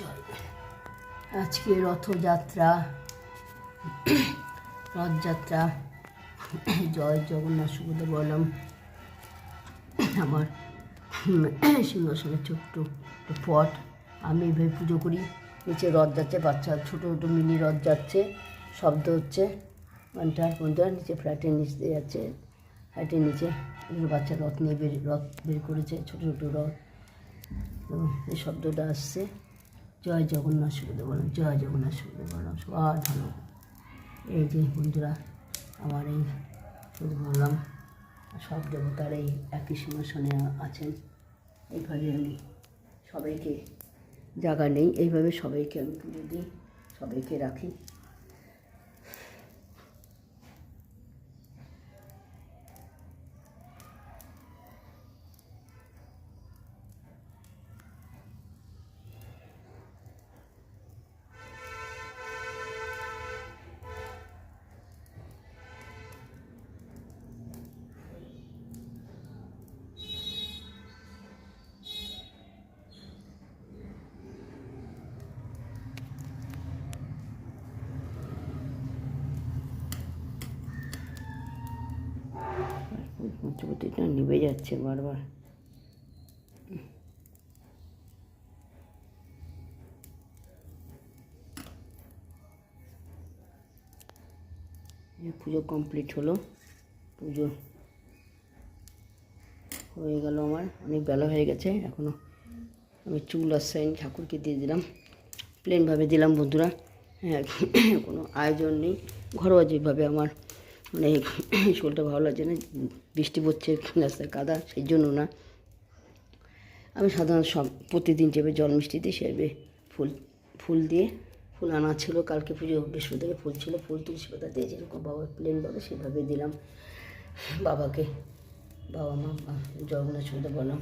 আজকে রথযাত্রা রথযাত্রা, জয় জগন্নাথ সুবোধ বললাম। আমার সিংহাসনে ছোট্ট পট। আমি এইভাবে পুজো করি। নিচে রথ যাচ্ছে, বাচ্চা, ছোটো ছোটো মিনি রথ যাচ্ছে। শব্দ হচ্ছে। ঘণ্টার ঘণ্টার নিচে ফ্ল্যাটের নিচ দিয়ে যাচ্ছে। ফ্ল্যাটের নিচে বাচ্চা রথ নিয়ে বের, রথ বের করেছে, ছোটো ছোটো রথ। এই শব্দটা আসছে। জয় জগন্নাথ সুবিধা বললাম জয় জগন্নাথ সুবিধা বললাম সবার ভালো এই যে বন্ধুরা, আমার এই শুধু বললাম সব দেবতার এই একই সিংহাসনে আছেন। এইভাবে আমি সবাইকে জায়গা নেই, এইভাবে সবাইকে আমি পুজো দিই, সবাইকে রাখি। পঞ্চবতীটা নিভে যাচ্ছে বারবার। পুজো কমপ্লিট হলো। পুজো হয়ে গেল আমার। অনেক বেলা হয়ে গেছে এখনও আমি চুল আর সাইন ঠাকুরকে দিয়ে দিলাম। প্লেনভাবে দিলাম বন্ধুরা। হ্যাঁ কোনো আয়োজন নেই। ঘরোয়া যেভাবে আমার মানে শরীরটা ভালো লাগছে না, বৃষ্টি পড়ছে, রাস্তায় কাদা, সেই জন্য না। আমি সাধারণত সব, প্রতিদিন যেভাবে জল মিষ্টি দিই সেভাবে ফুল ফুল দিয়ে, ফুল আনা ছিল, কালকে পুজো, বৃহস্পতিবার ফুল ছিল, ফুল তুলসী পাতা দিয়ে যেরকম বাবা প্লেনভাবে সেভাবে দিলাম। বাবাকে, বাবা মা জগন্নাথ সুবিধা বললাম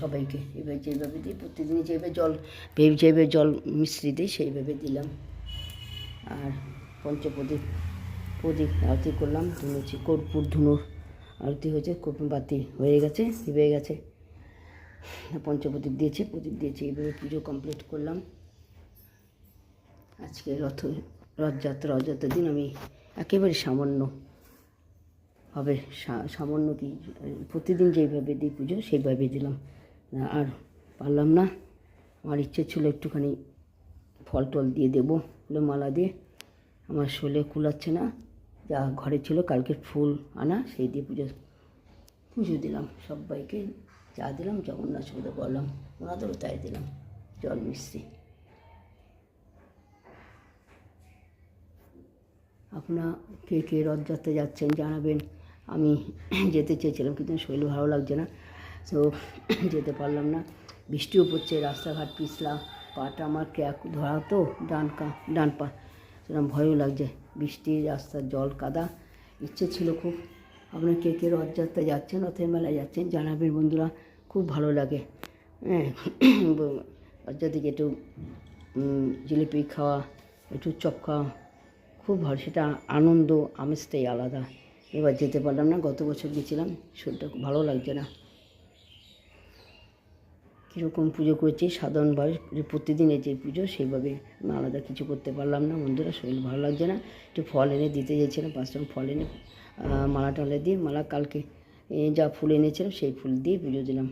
সবাইকে এবার যেভাবে দিই প্রতিদিন যেভাবে জল ভেবে যেভাবে জল মিশ্রি দিই সেইভাবে দিলাম। আর পঞ্চপ্রদীপ প্রদীপ আরতি করলাম ধুনুচি কর্পূর, ধুনুর আরতি হয়েছে, কর্পূর বাতি হয়ে গেছে হয়ে গেছে। পঞ্চপ্রদীপ দিয়েছে, প্রদীপ দিয়েছে এইভাবে পুজো কমপ্লিট করলাম। আজকে রথ, রথযাত্রা রথযাত্রার দিন আমি একেবারে সামান্য হবে সামান্য কি, প্রতিদিন যেইভাবে দিই পুজো সেইভাবে দিলাম। আর পারলাম না, আমার ইচ্ছে ছিল একটুখানি ফল টল দিয়ে দেবো মালা দিয়ে। আমার শোলে কুলাচ্ছে না। যা ঘরে ছিল কালকে ফুল আনা, সেই দিয়ে পুজো পুজো দিলাম সবাইকে। চা দিলাম, জগন্নাথ সুবিধা বললাম, ওনাদেরও তাই দিলাম, জল মিষ্টি। আপনারা কে কে রথযাত্রা যাচ্ছেন জানাবেন। আমি যেতে চেয়েছিলাম, কিন্তু শরীর ভালো লাগছে না, তো যেতে পারলাম না। বৃষ্টিও পড়ছে, রাস্তাঘাট পিছলা, পাটা আমার ক্যাক ধরা তো ডান কা ডান পা সেরকম ভয়ও লাগছে। বৃষ্টি, রাস্তার জল, কাদা, ইচ্ছে ছিল খুব। আপনারা কে কে রথযাত্রা যাচ্ছেন, রথের মেলায় যাচ্ছেন জানাবেন বন্ধুরা, খুব ভালো লাগে। হ্যাঁ রথযাত্রা থেকে একটু জিলিপি খাওয়া, একটু চপ খাওয়া, খুব ভালো। সেটা আনন্দ, আমেজটাই আলাদা। এবার যেতে পারলাম না, গত বছর গেছিলাম, শরীরটা খুব ভালো লাগছে না। কীরকম পুজো করেছি সাধারণভাবে যে এই যে পুজো, সেইভাবে আলাদা কিছু করতে পারলাম না বন্ধুরা, শরীর ভালো লাগছে না। একটু ফল এনে দিতে চেয়েছিলাম পাঁচটা ফল এনে মালা টালা দিয়ে, মালা কালকে যা ফুল এনেছিলাম সেই ফুল দিয়ে পুজো দিলাম।